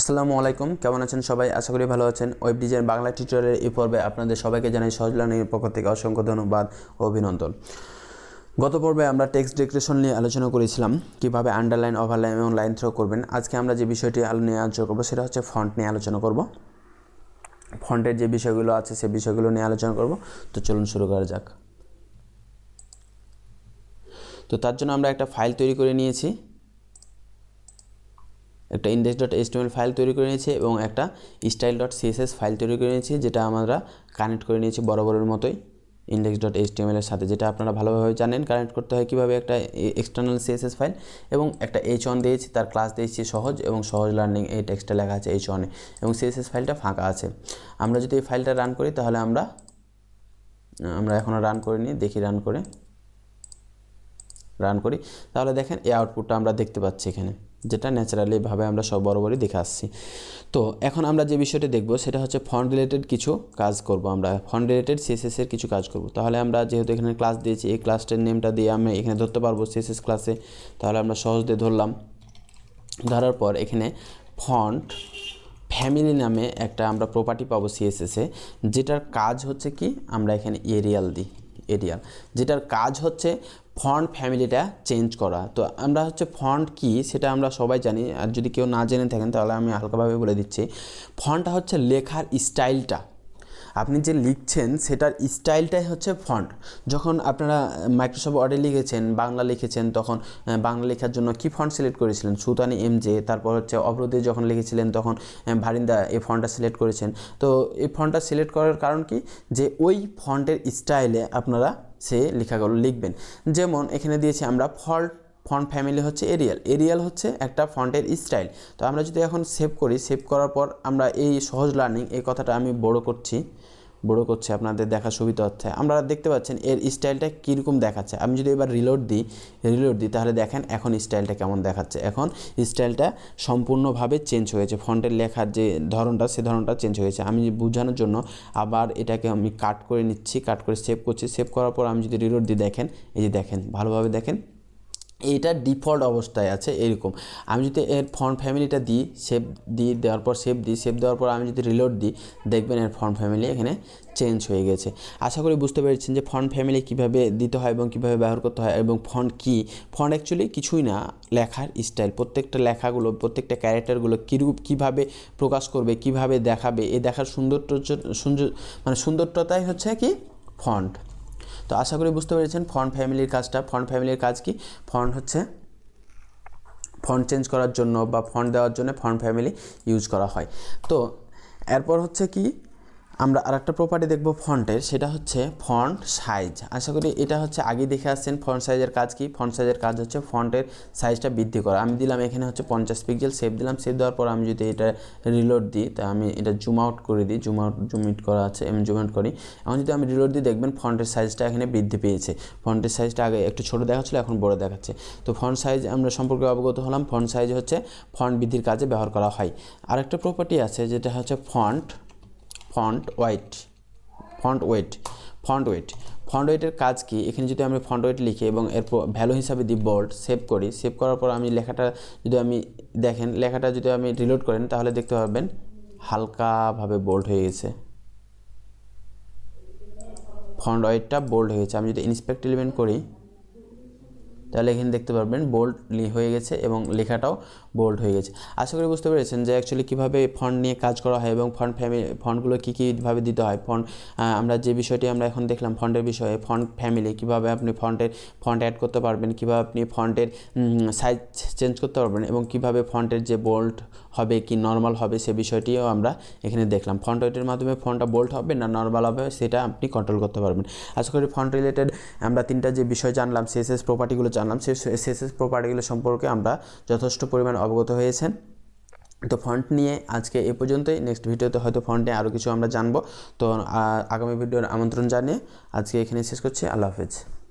আসসালামু আলাইকুম, কেমন আছেন সবাই? আশা করি ভালো আছেন। ওয়েব ডিজাইন বাংলা টিউটোরিয়ালের এই পর্বে আপনাদের সবাইকে জানাই সহজলানির পক্ষ থেকে অসংখ্য ধন্যবাদ ও অভিনন্দন। গত পর্বে আমরা টেক্সট ডেকোরেশন নিয়ে আলোচনা করেছিলাম, কীভাবে আন্ডারলাইন ওভারলাইন এবং লাইন থ্রো করবেন। আজকে আমরা যে বিষয়টি আলো নিয়ে আলোচনা করব, সেটা হচ্ছে ফন্ট নিয়ে আলোচনা করব। ফন্টের যে বিষয়গুলো আছে, সে বিষয়গুলো নিয়ে আলোচনা করব। তো চলুন শুরু করা যাক। তো তার জন্য আমরা একটা ফাইল তৈরি করে নিয়েছি। একটা ইন্ডেক্স ডট এইচটিএমএল ফাইল তৈরি করে নিয়েছি এবং একটা স্টাইল ডট সিএসএস ফাইল তৈরি করে নিয়েছি, যেটা আমরা কানেক্ট করে নিয়েছি বরাবরের মতোই ইন্ডেক্স ডট এর সাথে, যেটা আপনারা ভালোভাবে জানেন কানেক্ট করতে হয় কীভাবে একটা এক্সটার্নাল সিএসএস ফাইল এবং একটা এইচ ওয়ান দিয়েছি, তার ক্লাস দিয়েছি সহজ এবং সহজ লার্নিং এই টেক্সটটা লেখা আছে এইচ ওয়ানে এবং সিএসএস ফাইলটা ফাঁকা আছে। আমরা যদি এই ফাইলটা রান করি, তাহলে আমরা আমরা এখনও রান করে করিনি, দেখি রান করে রান করি। তাহলে দেখেন এই আউটপুটটা আমরা দেখতে পাচ্ছি এখানে। যেটা ন্যাচারালিভাবে আমরা সব বরাবরই দেখে আসছি। তো এখন আমরা যে বিষয়টি দেখব, সেটা হচ্ছে ফন্ট রিলেটেড কিছু কাজ করব আমরা। ফন্ট রিলেটেড সিএসএস এর কিছু কাজ করব। তাহলে আমরা যেহেতু এখানে ক্লাস দিয়েছি, এই ক্লাসটার নেমটা দিয়ে আমি এখানে ধরতে পারব সিএসএস ক্লাসে তাহলে আমরা সহজ দিয়ে ধরলাম। ধরার পর এখানে ফন্ট ফ্যামিলি নামে একটা আমরা প্রপার্টি পাবো সিএসএসে যেটার কাজ হচ্ছে কি? আমরা এখানে এরিয়াল দিই। এরিয়াল যেটার কাজ হচ্ছে ফন্ট ফ্যামিলিটা চেঞ্জ করা। তো আমরা হচ্ছে ফন্ট কি সেটা আমরা সবাই জানি। আর যদি কেউ না জেনে থাকেন তাহলে আমি হালকাভাবে বলে দিচ্ছি। ফন্টটা হচ্ছে লেখার স্টাইলটা। আপনি যে লিখছেন, সেটার স্টাইলটাই হচ্ছে ফন্ট যখন আপনারা মাইক্রোসফট ওয়ার্ডে লিখেছেন, বাংলা লিখেছেন, তখন বাংলা লেখার জন্য কি ফন্ট সিলেক্ট করেছিলেন? সুতানি এম জে তারপর হচ্ছে অবরোধে যখন লিখেছিলেন, তখন ভারিন্দা এই ফন্টটা সিলেক্ট করেছেন। তো এই ফন্টটা সিলেক্ট করার কারণ কি? যে ওই ফন্টের স্টাইলে আপনারা সে লেখাগুলো লিখবেন। যেমন এখানে দিয়েছি আমরা ফল্ট ফন্ট ফ্যামিলি হচ্ছে এরিয়াল। এরিয়াল হচ্ছে একটা ফন্টের স্টাইল। তো আমরা যদি এখন সেভ করি, সেভ করার পর আমরা এই সহজ লার্নিং, এই কথাটা আমি বড় করছি, বড় করছে আপনাদের দেখা সুবিধা হচ্ছে। আমরা দেখতে পাচ্ছেন এর স্টাইলটা কীরকম দেখাচ্ছে। আমি যদি এবার রিলোড দিই রিলোড দিই, তাহলে দেখেন এখন স্টাইলটা কেমন দেখাচ্ছে। এখন স্টাইলটা সম্পূর্ণভাবে চেঞ্জ হয়েছে। ফন্টের লেখার যে ধরনটা, সে ধরনটা চেঞ্জ হয়েছে। আমি বোঝানোর জন্য আবার এটাকে আমি কাট করে নিচ্ছি কাট করে সেভ করছি। সেভ করার পর আমি যদি রিলোড দিই, দেখেন, এই যে দেখেন, ভালোভাবে দেখেন। এইটা ডিফল্ট অবস্থায় আছে এরকম আমি যদি এর ফন্ট ফ্যামিলিটা দিই সেভ দিই দেওয়ার পর সেভ দিই সেভ দেওয়ার পর আমি যদি রিলোড দিই, দেখবেন এর ফন্ট ফ্যামিলি এখানে চেঞ্জ হয়ে গেছে। আশা করি বুঝতে পেরেছেন যে ফন্ট ফ্যামিলি কীভাবে দিতে হয় এবং কীভাবে ব্যবহার করতে হয় এবং ফন্ট কী? ফন্ট অ্যাকচুয়ালি কিছুই না, লেখার স্টাইল প্রত্যেকটা লেখাগুলো, প্রত্যেকটা ক্যারেক্টারগুলো কীরূপ, কীভাবে প্রকাশ করবে, কীভাবে দেখাবে এ দেখার সুন্দর মানে সুন্দরতাই হচ্ছে কি? ফন্ট তো আশা করি বুঝতে পেরেছেন ফন্ট ফ্যামিলির কাজটা। ফন্ট ফ্যামিলির কাজ কি? ফন্ট হচ্ছে ফন্ট চেঞ্জ করার জন্য বা ফন্ট দেওয়ার জন্য ফন্ট ফ্যামিলি ইউজ করা হয়। তো এরপর হচ্ছে কি? আমরা আরেকটা প্রপার্টি দেখব ফন্টের, সেটা হচ্ছে ফন্ট সাইজ। আশা করি এটা হচ্ছে আগে দেখে আসছেন, ফন্ট সাইজের কাজ কি? ফন্ট সাইজের কাজ হচ্ছে ফন্টের সাইজটা বৃদ্ধি করা। আমি দিলাম এখানে হচ্ছে পঞ্চাশ পিক্সেল সেভ দিলাম সেভ দেওয়ার পর আমি যদি এটা রিলোড দিই, তা আমি এটা জুম আউট করে দিই জুম আউট জুম ইট করা আছে, আমি জুম আউট করি। এখন যদি আমি রিলোড দিই, দেখবেন ফন্টের সাইজটা এখানে বৃদ্ধি পেয়েছে। ফন্টের সাইজটা আগে একটু ছোটো দেখাচ্ছিলো, এখন বড় দেখাচ্ছে। তো ফন্ট সাইজ আমরা সম্পর্কে অবগত হলাম, ফন্ট সাইজ হচ্ছে ফন্ট বৃদ্ধির কাজে ব্যবহার করা হয়। আরেকটা প্রপার্টি আছে, যেটা হচ্ছে font font weight font weight font weight font ওয়েটের কাজ কি? এখানে যদি আমি ফন্ট ওয়েট লিখি এবং এর ভ্যালু হিসাবে দিই বোল্ড সেভ করি সেভ করার পর আমি লেখাটা যদি আমি দেখেন, লেখাটা যদি আমি রিলোড করেন, তাহলে দেখতে পাবেন হালকাভাবে বোল্ড হয়ে গেছে। ফন্ট ওয়েটটা বোল্ড হয়ে গেছে। আমি যদি ইন্সপেক্ট এলিমেন্ট করি তাহলে এখানে দেখতে পারবেন বোল্ড হয়ে গেছে এবং লেখাটাও বোল্ড হয়ে গেছে। আশা করি বুঝতে পেরেছেন যে অ্যাকচুয়ালি কীভাবে ফন্ট নিয়ে কাজ করা হয় এবং ফন্ট ফ্যামিলি ফন্টগুলো কী কীভাবে দিতে হয়। ফন্ট আমরা যে বিষয়টি আমরা এখন দেখলাম ফন্টের বিষয়ে ফন্ট ফ্যামিলি কীভাবে আপনি ফন্টের ফন্ট অ্যাড করতে পারবেন, কীভাবে আপনি ফন্টের সাইজ চেঞ্জ করতে পারবেন এবং কীভাবে ফন্টের যে বোল্ড হবে কি নর্মাল হবে সে বিষয়টিও আমরা এখানে দেখলাম। ফন্ট ওয়েটের মাধ্যমে ফন্টটা বোল্ড হবে না নর্মাল হবে সেটা আপনি কন্ট্রোল করতে পারবেন। আশা করি ফন্ট রিলেটেড আমরা তিনটা যে বিষয় জানলাম সিএসএস প্রপার্টিগুলো জানলাম সেই সিএসএস প্রপার্টিগুলো সম্পর্কে আমরা যথেষ্ট পরিমাণ অবগত হয়েছেন। তো ফন্ট নিয়ে আজকে এ পর্যন্তই। নেক্সট ভিডিওতে হয়তো ফন্ট নিয়ে আরও কিছু আমরা জানব। তো আগামী ভিডিওর আমন্ত্রণ জানিয়ে আজকে এখানে শেষ করছি। আল্লাহ হাফেজ।